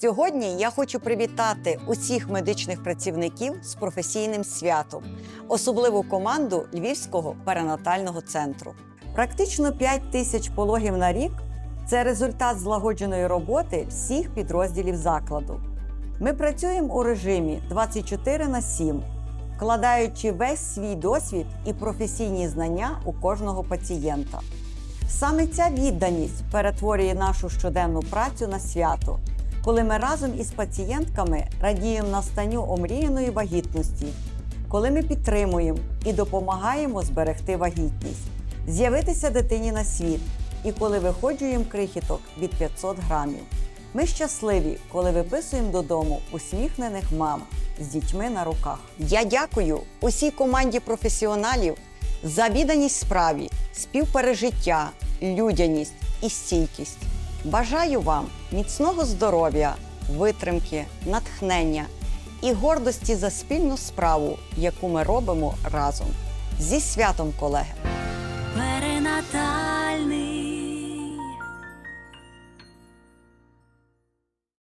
Сьогодні я хочу привітати усіх медичних працівників з професійним святом, особливу команду Львівського перинатального центру. Практично 5 тисяч пологів на рік це результат злагодженої роботи всіх підрозділів закладу. Ми працюємо у режимі 24 на 7, вкладаючи весь свій досвід і професійні знання у кожного пацієнта. Саме ця відданість перетворює нашу щоденну працю на свято, коли ми разом із пацієнтками радіємо настанню омріяної вагітності, коли ми підтримуємо і допомагаємо зберегти вагітність, з'явитися дитині на світ, і коли виходжуємо крихіток від 500 грамів. Ми щасливі, коли виписуємо додому усміхнених мам з дітьми на руках. Я дякую усій команді професіоналів за відданість справі, співпережиття, людяність і стійкість. Бажаю вам міцного здоров'я, витримки, натхнення і гордості за спільну справу, яку ми робимо разом. Зі святом, колеги! Перинатальний